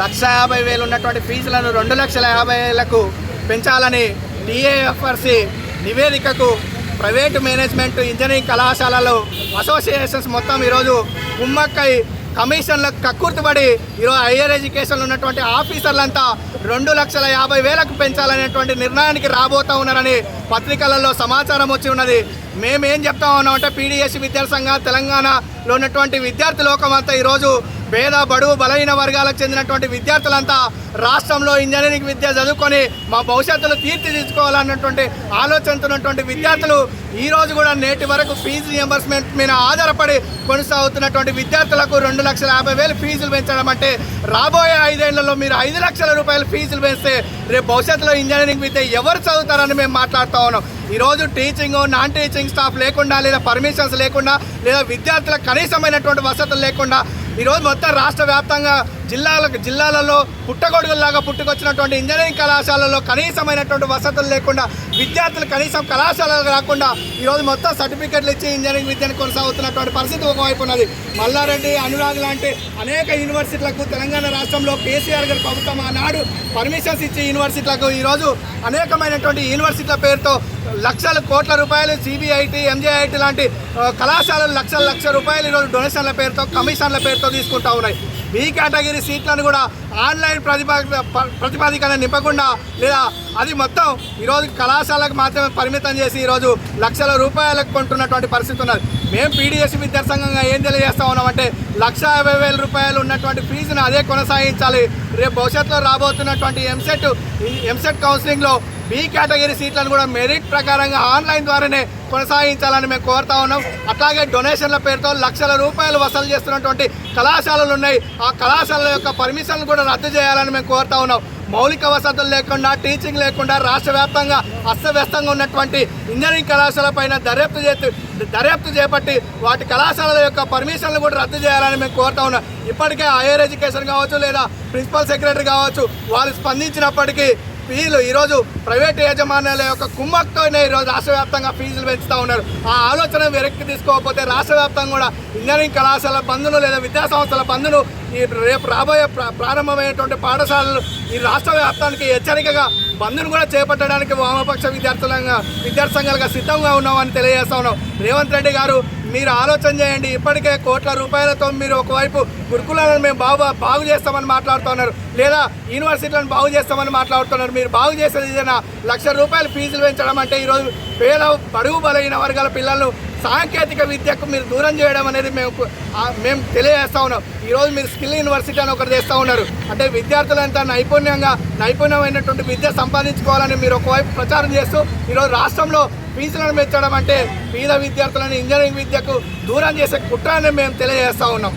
లక్ష యాభై వేలు ఉన్నటువంటి ఫీజులను రెండు లక్షల యాభై వేలకు పెంచాలని టీఏఎఫ్ఆర్సి నివేదికకు ప్రైవేటు మేనేజ్మెంట్ ఇంజనీరింగ్ కళాశాలలు అసోసియేషన్స్ మొత్తం ఈరోజు కుమ్మక్కై కమిషన్లకు కక్కుర్తిపడి ఈరోజు హయ్యర్ ఎడ్యుకేషన్లో ఉన్నటువంటి ఆఫీసర్లంతా రెండు లక్షల యాభై వేలకు పెంచాలనేటువంటి నిర్ణయానికి రాబోతా ఉన్నారని పత్రికలలో సమాచారం వచ్చి ఉన్నది. మేమేం చెప్తా ఉన్నాం పీడిఎస్సి విద్యార్థి సంఘ తెలంగాణలో ఉన్నటువంటి విద్యార్థి లోకం అంతా ఈరోజు పేద బడుగు బలహీన వర్గాలకు చెందినటువంటి విద్యార్థులంతా రాష్ట్రంలో ఇంజనీరింగ్ విద్య చదువుకొని మా భవిష్యత్తులో తీర్చిదిద్దుకోవాలన్నటువంటి ఆలోచనతో ఉన్నటువంటి విద్యార్థులు ఈరోజు కూడా నేటి వరకు ఫీజు రియంబర్స్మెంట్ మీద ఆధారపడి కొనసాగుతున్నటువంటి విద్యార్థులకు రెండు లక్షల యాభై వేలు ఫీజులు పెంచడం అంటే రాబోయే ఐదేళ్ళలో మీరు ఐదు లక్షల రూపాయలు ఫీజులు పెంచితే రేపు భవిష్యత్తులో ఇంజనీరింగ్ విద్య ఎవరు చదువుతారని మేము మాట్లాడుతూ ఉన్నాం. ఈరోజు టీచింగ్ నాన్ టీచింగ్ స్టాఫ్ లేకుండా లేదా పర్మిషన్స్ లేకుండా లేదా విద్యార్థులకు కనీసమైనటువంటి వసతులు లేకుండా ఈరోజు మొత్తం రాష్ట్ర వ్యాప్తంగా జిల్లాలకు జిల్లాలలో పుట్టగొడుగుల్లాగా పుట్టుకొచ్చినటువంటి ఇంజనీరింగ్ కళాశాలలో కనీసమైనటువంటి వసతులు లేకుండా విద్యార్థులు కనీసం కళాశాలలు రాకుండా ఈరోజు మొత్తం సర్టిఫికెట్లు ఇచ్చి ఇంజనీరింగ్ విద్యను కొనసాగుతున్నటువంటి పరిస్థితి ఒకవైపు ఉన్నది. మల్లారెడ్డి అనురాగ్ లాంటి అనేక యూనివర్సిటీలకు తెలంగాణ రాష్ట్రంలో కేసీఆర్ గారి ప్రభుత్వం ఆనాడు పర్మిషన్స్ ఇచ్చి యూనివర్సిటీలకు ఈరోజు అనేకమైనటువంటి యూనివర్సిటీల పేరుతో లక్షల కోట్ల రూపాయలు సిబిఐటి ఎంజేఐటి లాంటి కళాశాలలు లక్షల లక్ష రూపాయలు ఈరోజు డొనేషన్ల పేరుతో కమిషన్ల పేరుతో తీసుకుంటా ఉన్నాయి. బి కేటగిరీ సీట్లను కూడా ఆన్లైన్ ప్రతిపా ప్రతిపాదికన నింపకుండా లేదా అది మొత్తం ఈరోజు కళాశాలకు మాత్రమే పరిమితం చేసి ఈరోజు లక్షల రూపాయలకు కొంటున్నటువంటి పరిస్థితి ఉన్నది. మేము పీడిఎస్ విద్యాసంఘంగా ఏం తెలియజేస్తా ఉన్నామంటే లక్ష యాభై వేల రూపాయలు ఉన్నటువంటి ఫీజును అదే కొనసాగించాలి. రేపు భవిష్యత్తులో రాబోతున్నటువంటి ఎంసెట్ ఎంసెట్ కౌన్సిలింగ్లో బి కేటగిరీ సీట్లను కూడా మెరిట్ ప్రకారంగా ఆన్లైన్ ద్వారానే కొనసాగించాలని మేము కోరుతా ఉన్నాం. అట్లాగే డొనేషన్ల పేరుతో లక్షల రూపాయలు వసూలు చేస్తున్నటువంటి కళాశాలలు ఉన్నాయి. ఆ కళాశాలల యొక్క పర్మిషన్లు కూడా రద్దు చేయాలని మేము కోరుతా ఉన్నాం. మౌలిక వసతులు లేకుండా టీచింగ్ లేకుండా రాష్ట్ర వ్యాప్తంగా అస్తవ్యస్తంగా ఉన్నటువంటి ఇంజనీరింగ్ కళాశాల పైన దర్యాప్తు చేసి దర్యాప్తు చేపట్టి వాటి కళాశాలల యొక్క పర్మిషన్లు కూడా రద్దు చేయాలని మేము కోరుతా ఉన్నాం. ఇప్పటికే హైయర్ ఎడ్యుకేషన్ కావచ్చు లేదా ప్రిన్సిపల్ సెక్రటరీ కావచ్చు వాళ్ళు స్పందించినప్పటికీ వీళ్ళు ఈరోజు ప్రైవేట్ యాజమాన్యాల యొక్క కుమ్మక్కనే ఈరోజు రాష్ట్ర వ్యాప్తంగా ఫీజులు పెంచుతూ ఉన్నారు. ఆ ఆలోచన వెనక్కి తీసుకోకపోతే రాష్ట్ర వ్యాప్తంగా కూడా ఇంజనీరింగ్ కళాశాల బంధును లేదా విద్యా సంస్థల బంధును ఈ రేపు రాబోయే ప్ర- ప్రారంభమైనటువంటి పాఠశాలలు ఈ రాష్ట్ర వ్యాప్తానికి హెచ్చరికగా బంధును కూడా చేపట్టడానికి వామపక్ష విద్యార్థులంగా విద్యార్థి సంఘాలుగా సిద్ధంగా ఉన్నామని తెలియజేస్తా ఉన్నాం. రేవంత్ రెడ్డి గారు మీరు ఆలోచన చేయండి. ఇప్పటికే కోట్ల రూపాయలతో మీరు ఒకవైపు గురుకులాలను మేము బాగు బాగు చేస్తామని మాట్లాడుతున్నారు. లేదా యూనివర్సిటీలను బాగు చేస్తామని మాట్లాడుతున్నారు. మీరు బాగు చేసేది ఏదైనా లక్ష రూపాయలు ఫీజులు పెంచడం అంటే ఈరోజు పేద బడుగు బలైన వర్గాల పిల్లలను సాంకేతిక విద్యకు మీరు దూరం చేయడం అనేది మేము మేము తెలియజేస్తూ ఉన్నాం. ఈరోజు మీరు స్కిల్ యూనివర్సిటీ అని ఒకటి చేస్తూ ఉన్నారు. అంటే విద్యార్థులంతా నైపుణ్యంగా నైపుణ్యమైనటువంటి విద్య సంపాదించుకోవాలని మీరు ఒకవైపు ప్రచారం చేస్తూ ఈరోజు రాష్ట్రంలో ఫీజులను పెంచడం అంటే పేద విద్యార్థులను ఇంజనీరింగ్ విద్యకు దూరం చేసే కుట్రాన్ని మేము తెలియజేస్తా ఉన్నాం.